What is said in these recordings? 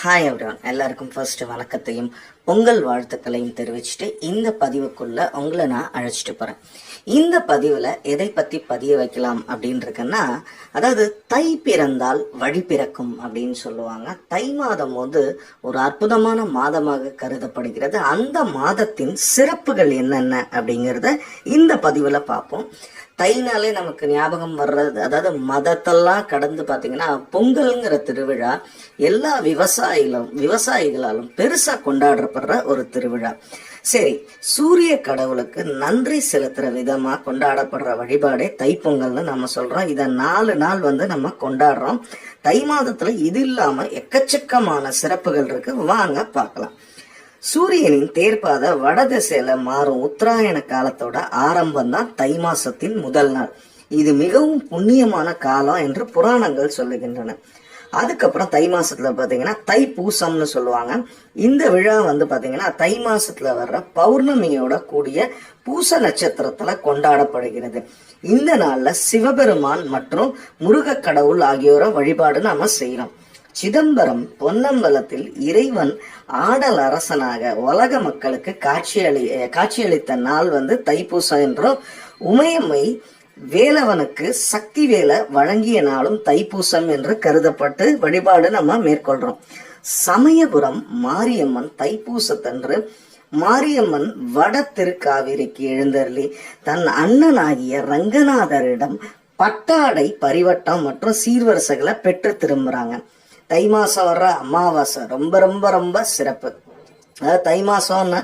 Hi everyone எல்லாருக்கும் first வணக்கத்தையும் பொங்கல் வாழ்த்துக்களையும் தெரிவிச்சுட்டு இந்த பதிவுக்குள்ள உங்களை நான் அழைச்சிட்டு போறேன். இந்த பதிவுல எதை பத்தி பதிய வைக்கலாம் அப்படின்னு இருக்குன்னா அதாவது தை பிறந்தால் வழி பிறக்கும் அப்படின்னு சொல்லுவாங்க. தை மாதம் வந்து ஒரு அற்புதமான மாதமாக கருதப்படுகிறது. அந்த மாதத்தின் சிறப்புகள் என்னென்ன அப்படிங்கிறத இந்த பதிவுல பார்ப்போம். தைனாலே நமக்கு ஞாபகம் வர்றது. அதாவது மதத்தெல்லாம் கடந்து பார்த்தீங்கன்னா பொங்கல்ங்கிற திருவிழா எல்லா விவசாயிகளும் விவசாயிகளாலும் பெருசா கொண்டாடப்படுற ஒரு திருவிழா. சரி சூரிய கடவுளுக்கு நன்றி செலுத்துற விதமா கொண்டாடப்படுற வழிபாடே தைப்பொங்கல்னு நம்ம சொல்றோம். இதை நாலு நாள் வந்து நம்ம கொண்டாடுறோம். தை மாதத்துல இது இல்லாம எக்கச்சக்கமான சிறப்புகள் இருக்கு. வாங்க பார்க்கலாம். சூரியனின் தேர்ப்பாத வடதிசையில மாறும் உத்தராயண காலத்தோட ஆரம்பம் தான் தை மாசத்தின் முதல் நாள். இது மிகவும் புண்ணியமான காலம் என்று புராணங்கள் சொல்லுகின்றன. அதுக்கப்புறம் தை மாசத்துல பாத்தீங்கன்னா தை பூசம்னு சொல்லுவாங்க. இந்த விழா வந்து பாத்தீங்கன்னா தை மாசத்துல வர்ற பௌர்ணமியோட கூடிய பூச நட்சத்திரத்துல கொண்டாடப்படுகிறது. இந்த நாள்ல சிவபெருமான் மற்றும் முருக கடவுள் ஆகியோரை வழிபாடு நாம செய்யறோம் சிதம்பரம் பொன்னம்பலத்தில் இறைவன் ஆடல் அரசனாக உலக மக்களுக்கு காட்சியளி காட்சியளித்த நாள் வந்து தைப்பூசம் என்றும் உமையம்மை வேலவனுக்கு சக்தி வேலை வழங்கிய நாளும் தைப்பூசம் என்று கருதப்பட்டு வழிபாடு நம்ம மேற்கொள்றோம். சமயபுரம் மாரியம்மன் தைப்பூசத்தன்று மாரியம்மன் வட திருக்காவிரிக்கு எழுந்தருளி தன் அண்ணனாகிய ரங்கநாதரிடம் பட்டாடை பரிவட்டம் மற்றும் சீர்வரிசைகளை பெற்று திரும்புறாங்க. தை மாசம் வர்ற அமாவாசை ரொம்ப ரொம்ப ரொம்ப சிறப்பு. அதாவது தை மாசம்னா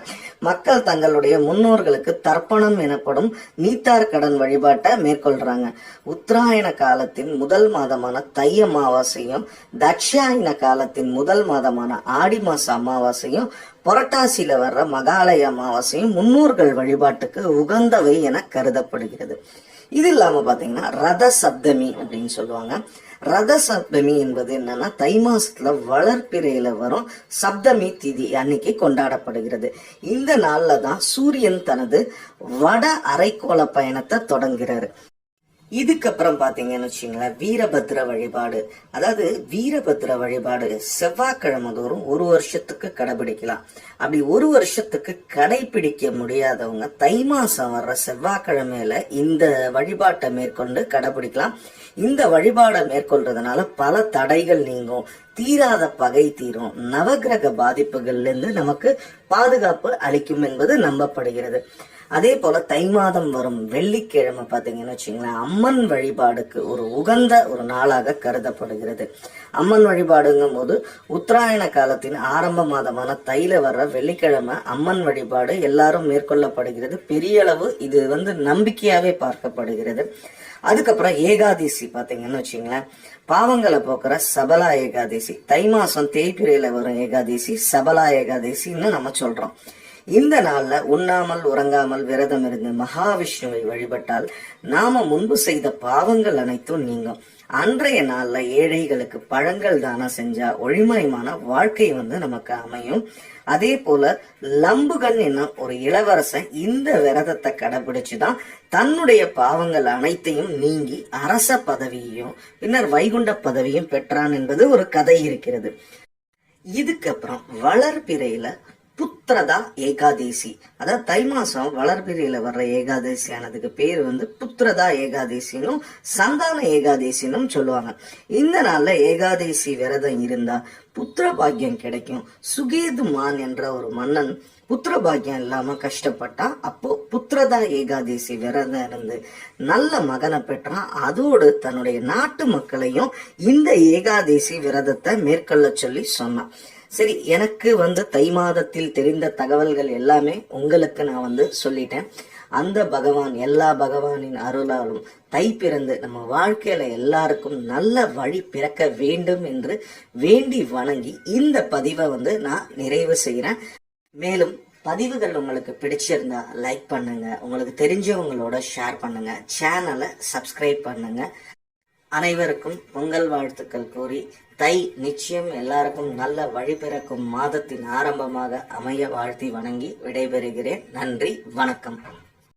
மக்கள் தங்களுடைய முன்னோர்களுக்கு தர்ப்பணம் எனப்படும் நீத்தார் கடன் வழிபாட்டை மேற்கொள்றாங்க. உத்தராயண காலத்தின் முதல் மாதமான தை அமாவாசையும் தட்சாயன காலத்தின் முதல் மாதமான ஆடி மாச அமாவாசையும் புரட்டாசியில வர்ற மகாலய அமாவாசையும் முன்னோர்கள் வழிபாட்டுக்கு உகந்தவை என கருதப்படுகிறது. இது இல்லாம பாத்தீங்கன்னா ரத சப்தமி அப்படின்னு சொல்லுவாங்க. ரத சப்தமி என்பது என்னன்னா தை மாசத்துல வளர்ப்பிறையில வரும் சப்தமி திதி அன்னைக்கு கொண்டாடப்படுகிறது. இந்த நாள்ல தான் சூரியன் தனது வட அரைக்கோள பயணத்தை தொடங்குகிறாரு. இதுக்கப்புறம் பார்த்தீங்கன்னு வச்சுங்களேன் வீரபத்ர வழிபாடு. அதாவது வீரபத்ர வழிபாடு செவ்வாய்க்கிழமை தோறும் ஒரு வருஷத்துக்கு கடைபிடிக்கலாம். அப்படி ஒரு வருஷத்துக்கு கடைபிடிக்க முடியாதவங்க தை மாசம் வர்ற செவ்வாய்க்கிழமையில இந்த வழிபாட்டை மேற்கொண்டு கடைபிடிக்கலாம். இந்த வழிபாடை மேற்கொள்றதுனால பல தடைகள் நீங்கும். தீராத பகை தீரும். நவகிரக பாதிப்புகள்ல இருந்து நமக்கு பாதுகாப்பு அளிக்கும் என்பது நம்பப்படுகிறது. அதே போல தை மாதம் வரும் வெள்ளிக்கிழமை பார்த்தீங்கன்னு வச்சுங்களேன் அம்மன் வழிபாடுக்கு ஒரு உகந்த ஒரு நாளாக கருதப்படுகிறது. அம்மன் வழிபாடுங்கும் போது உத்தராயண காலத்தின் ஆரம்ப மாதமான தைல வர்ற வெள்ளிக்கிழமை அம்மன் வழிபாடு எல்லாரும் மேற்கொள்ளப்படுகிறது. பெரிய அளவு இது வந்து நம்பிக்கையாவே பார்க்கப்படுகிறது. அதுக்கப்புறம் ஏகாதசி பார்த்தீங்கன்னு வச்சுங்களேன் பாவங்களை போக்குற சபலா ஏகாதசி தை மாசம் தேய்பிரையில வரும் ஏகாதசி சபலா ஏகாதசின்னு நம்ம சொல்றோம். இந்த நாள்ல உண்ணாமல் உறங்காமல் விரதம் இருந்து மகாவிஷ்ணுவை வழிபட்டால் நாம முன்பு செய்த பாவங்கள் அனைத்தும் நீங்கும். அன்றைய நாள்ல ஏழைகளுக்கு பழங்கள் தானம் செஞ்சா ஒளிமயமான வாழ்க்கை வந்து நமக்கு அமையும். அதே போல லம்புகன் என்னும் ஒரு இளவரசன் இந்த விரதத்தை கடைபிடிச்சுதான் தன்னுடைய பாவங்கள் அனைத்தையும் நீங்கி அரச பதவியையும் பின்னர் வைகுண்ட பதவியும் பெற்றான் என்பது ஒரு கதை இருக்கிறது. இதுக்கப்புறம் வளர்பிறையில புத்திரதா ஏகாதேசி. அதாவது தை மாசம் வளர்பிரியில வர்ற ஏகாதேசியானதுக்கு பேர் வந்து புத்திரதா ஏகாதேசினும் சந்தான ஏகாதேசினும் சொல்லுவாங்க. இந்த நாள்ல ஏகாதேசி விரதம் இருந்தா புத்திர பாக்கியம் கிடைக்கும். சுகேது மான் என்ற ஒரு மன்னன் புத்திர பாக்கியம் இல்லாம கஷ்டப்பட்டா அப்போ புத்திரதா ஏகாதேசி விரதம் இருந்து நல்ல மகனை பெற்றான். அதோடு தன்னுடைய நாட்டு மக்களையும் இந்த ஏகாதேசி விரதத்தை மேற்கொள்ள சொல்லி சொன்னான். சரி எனக்கு வந்து தை மாதத்தில் தெரிந்த தகவல்கள் எல்லாமே உங்களுக்கு நான் வந்து சொல்லிட்டேன். அந்த பகவான் எல்லா பகவானின் அருளாலும் தை பிறந்து நம்ம வாழ்க்கையில எல்லாருக்கும் நல்ல வழி பிறக்க வேண்டும் என்று வேண்டி வணங்கி இந்த பதிவை வந்து நான் நிறைவு செய்கிறேன் மேலும் பதிவுகள் உங்களுக்கு பிடிச்சிருந்தா லைக் பண்ணுங்க. உங்களுக்கு தெரிஞ்சவங்களோட ஷேர் பண்ணுங்க. சேனலை சப்ஸ்கிரைப் பண்ணுங்க. அனைவருக்கும் பொங்கல் வாழ்த்துக்கள் கூறி தை நிச்சயம் எல்லாருக்கும் நல்ல வழி பிறக்கும் மாதத்தின் ஆரம்பமாக அமைய வாழ்த்தி வணங்கி விடைபெறுகிறேன். நன்றி வணக்கம்.